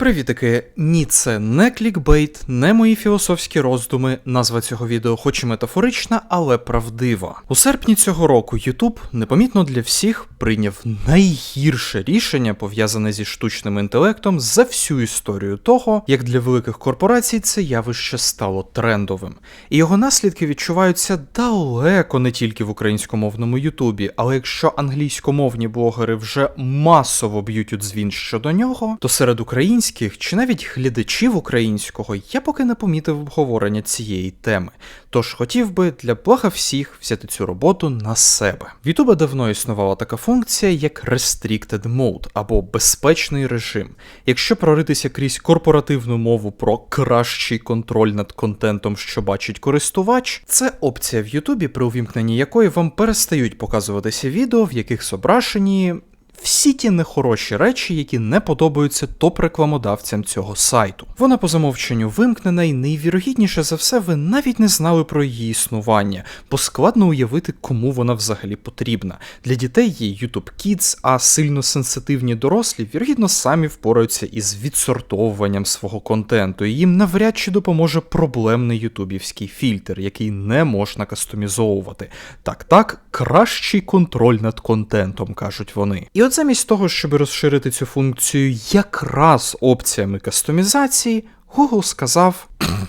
Привітики, ні, це не клікбейт, не мої філософські роздуми. Назва цього відео, хоч і метафорична, але правдива. У серпні цього року YouTube непомітно для всіх прийняв найгірше рішення, пов'язане зі штучним інтелектом, за всю історію того, як для великих корпорацій це явище стало трендовим. І його наслідки відчуваються далеко не тільки в українськомовному Ютубі, але якщо англійськомовні блогери вже масово б'ють у дзвін щодо нього, то серед українських чи навіть глядачів українського я поки не помітив обговорення цієї теми. Тож хотів би для блага всіх взяти цю роботу на себе. В YouTube давно існувала така функція, як Restricted Mode або безпечний режим. Якщо проритися крізь корпоративну мову про кращий контроль над контентом, що бачить користувач, це опція в YouTube, при увімкненні якої вам перестають показуватися відео, в яких зображені всі ті нехороші речі, які не подобаються топ-рекламодавцям цього сайту. Вона по замовченню вимкнена, і найвірогідніше за все, ви навіть не знали про її існування, бо складно уявити, кому вона взагалі потрібна. Для дітей є YouTube Kids, а сильно сенситивні дорослі, вірогідно, самі впораються із відсортовуванням свого контенту, і їм навряд чи допоможе проблемний ютубівський фільтр, який не можна кастомізовувати. Так, так, кращий контроль над контентом, кажуть вони. І от замість того, щоб розширити цю функцію якраз опціями кастомізації, Google сказав: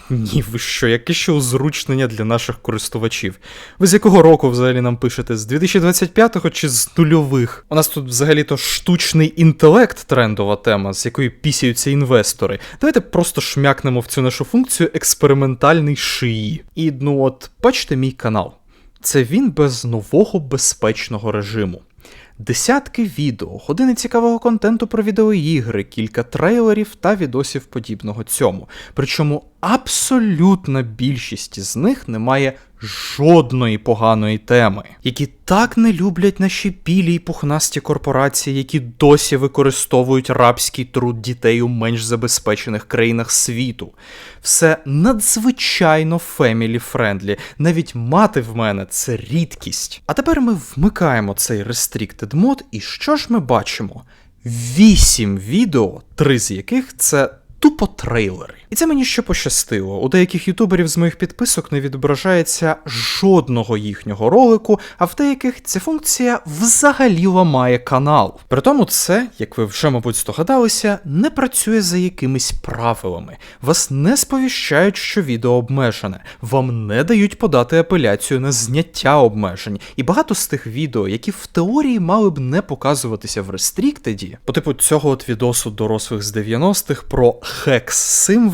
ні, ви що, яке ще узручнення для наших користувачів. Ви з якого року взагалі нам пишете? З 2025-го чи з нульових? У нас тут взагалі-то штучний інтелект трендова тема, з якої пісяються інвестори. Давайте просто шмякнемо в цю нашу функцію експериментальний шиї. І ну от, бачите мій канал. Це він без нового безпечного режиму. Десятки відео, години цікавого контенту про відеоігри, кілька трейлерів та відосів подібного цьому. Причому абсолютна більшість з них не має жодної поганої теми, які так не люблять наші білі й пухнасті корпорації, які досі використовують рабський труд дітей у менш забезпечених країнах світу. Все надзвичайно фемілі френдлі. Навіть мати в мене це рідкість. А тепер ми вмикаємо цей Restricted мод, і що ж ми бачимо? Вісім відео, три з яких це тупо трейлери. І це мені ще пощастило. У деяких ютуберів з моїх підписок не відображається жодного їхнього ролику, а в деяких ця функція взагалі ламає канал. При тому це, як ви вже, мабуть, здогадалися, не працює за якимись правилами. Вас не сповіщають, що відео обмежене, вам не дають подати апеляцію на зняття обмежень. І багато з тих відео, які в теорії мали б не показуватися в рестріктеді, по типу цього от відосу дорослих з 90-х про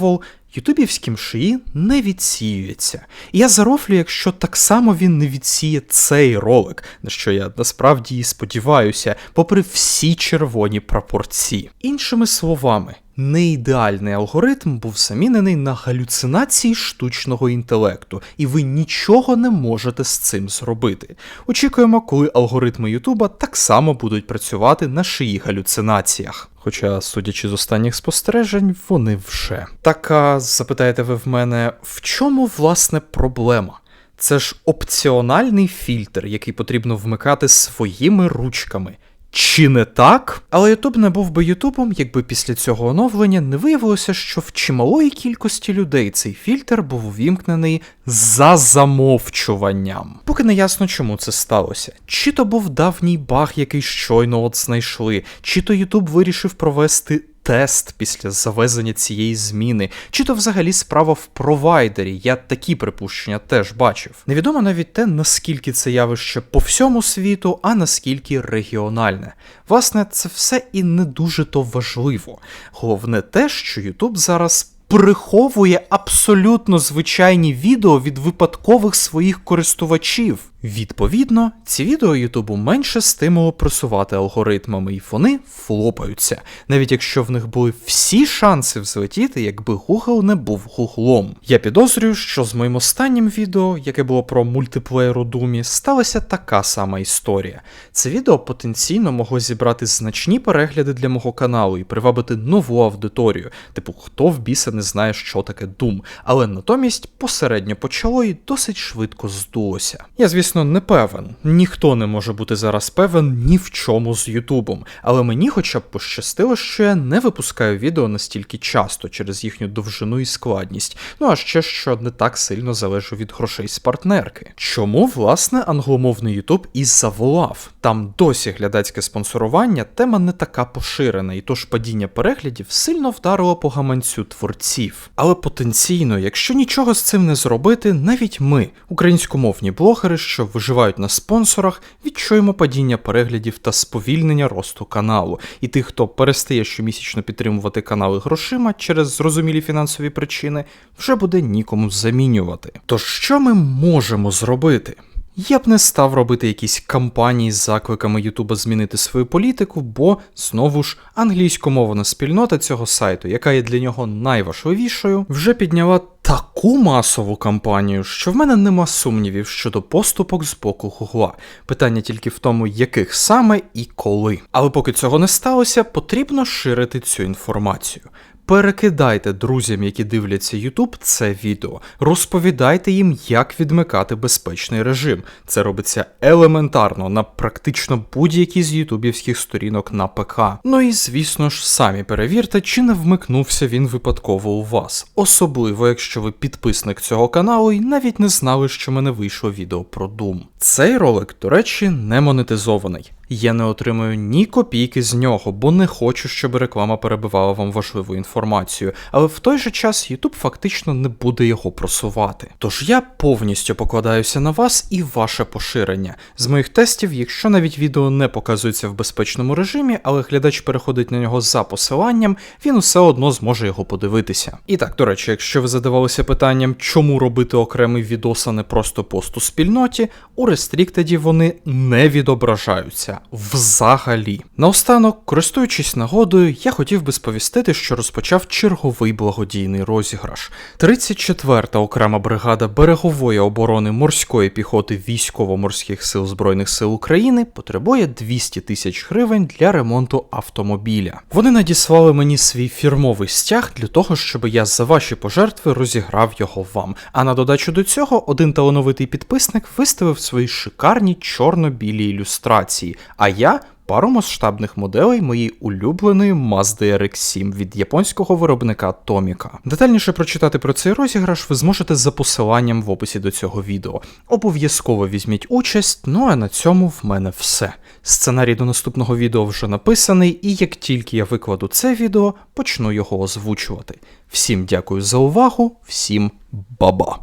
хекс-символ, ютубівським шиї не відсіюється. І я зарофлю, якщо так само він не відсіє цей ролик, на що я насправді і сподіваюся, попри всі червоні прапорці. Іншими словами. Неідеальний алгоритм був замінений на галюцинації штучного інтелекту, і ви нічого не можете з цим зробити. Очікуємо, коли алгоритми Ютуба так само будуть працювати на шиї галюцинаціях. Хоча, судячи з останніх спостережень, вони вже. Так а запитаєте ви в мене, в чому власне проблема? Це ж опціональний фільтр, який потрібно вмикати своїми ручками. Чи не так? Але Ютуб не був би Ютубом, якби після цього оновлення не виявилося, що в чималої кількості людей цей фільтр був увімкнений за замовчуванням. Поки не ясно, чому це сталося. Чи то був давній баг, який щойно от знайшли, чи то Ютуб вирішив провести. Тест після завезення цієї зміни, чи то взагалі справа в провайдері, я такі припущення теж бачив. Невідомо навіть те, наскільки це явище по всьому світу, а наскільки регіональне. Власне, це все і не дуже то важливо. Головне те, що Ютуб зараз. Приховує абсолютно звичайні відео від випадкових своїх користувачів. Відповідно, ці відео Ютубу менше стимулу просувати алгоритмами, і вони флопаються, навіть якщо в них були всі шанси взлетіти, якби Google не був гуглом. Я підозрюю, що з моїм останнім відео, яке було про мультиплеєр у Думі, сталася така сама історія. Це відео потенційно могло зібрати значні перегляди для мого каналу і привабити нову аудиторію, типу хто в біса не знає, що таке Doom, але натомість посередньо почало і досить швидко здулося. Я, звісно, звісно, не певен. Ніхто не може бути зараз певен ні в чому з Ютубом. Але мені хоча б пощастило, що я не випускаю відео настільки часто через їхню довжину і складність. Ну а ще що не так сильно залежу від грошей з партнерки. Чому, власне, англомовний Ютуб і заволав? Там досі глядацьке спонсорування тема не така поширена, і тож падіння переглядів сильно вдарило по гаманцю творців. Але потенційно, якщо нічого з цим не зробити, навіть ми, українськомовні блогери, що виживають на спонсорах, відчуємо падіння переглядів та сповільнення росту каналу. І тих, хто перестає щомісячно підтримувати канали грошима через зрозумілі фінансові причини, вже буде нікому замінювати. Тож що ми можемо зробити? Я б не став робити якісь кампанії з закликами Ютуба змінити свою політику, бо знову ж англійськомовна спільнота цього сайту, яка є для нього найважливішою, вже підняла таку масову кампанію, що в мене нема сумнівів щодо поступок з боку Гугла. Питання тільки в тому, яких саме і коли. Але поки цього не сталося, потрібно ширити цю інформацію. Перекидайте друзям, які дивляться YouTube, це відео. Розповідайте їм, як відмикати безпечний режим. Це робиться елементарно на практично будь-якій з ютубівських сторінок на ПК. Ну і звісно ж, самі перевірте, чи не вмикнувся він випадково у вас. Особливо, якщо ви підписник цього каналу і навіть не знали, що мене вийшло відео про Doom. Цей ролик, до речі, не монетизований. Я не отримую ні копійки з нього, бо не хочу, щоб реклама перебивала вам важливу інформацію, але в той же час YouTube фактично не буде його просувати. Тож я повністю покладаюся на вас і ваше поширення. З моїх тестів, якщо навіть відео не показується в безпечному режимі, але глядач переходить на нього за посиланням, він усе одно зможе його подивитися. І так, до речі, якщо ви задавалися питанням, чому робити окремий відос, а не просто пост у спільноті, у рестріктеді вони не відображаються взагалі. Наостанок, користуючись нагодою, я хотів би сповістити, що розпочав черговий благодійний розіграш. 34-та окрема бригада берегової оборони морської піхоти військово-морських сил Збройних сил України потребує 200 тисяч гривень для ремонту автомобіля. Вони надіслали мені свій фірмовий стяг для того, щоб я за ваші пожертви розіграв його вам. А на додачу до цього, один талановитий підписник виставив свої шикарні чорно-білі ілюстрації, а я пару масштабних моделей моєї улюбленої Mazda RX-7 від японського виробника Tomica. Детальніше прочитати про цей розіграш ви зможете за посиланням в описі до цього відео. Обов'язково візьміть участь, ну а на цьому в мене все. Сценарій до наступного відео вже написаний, і як тільки я викладу це відео, почну його озвучувати. Всім дякую за увагу, всім баба!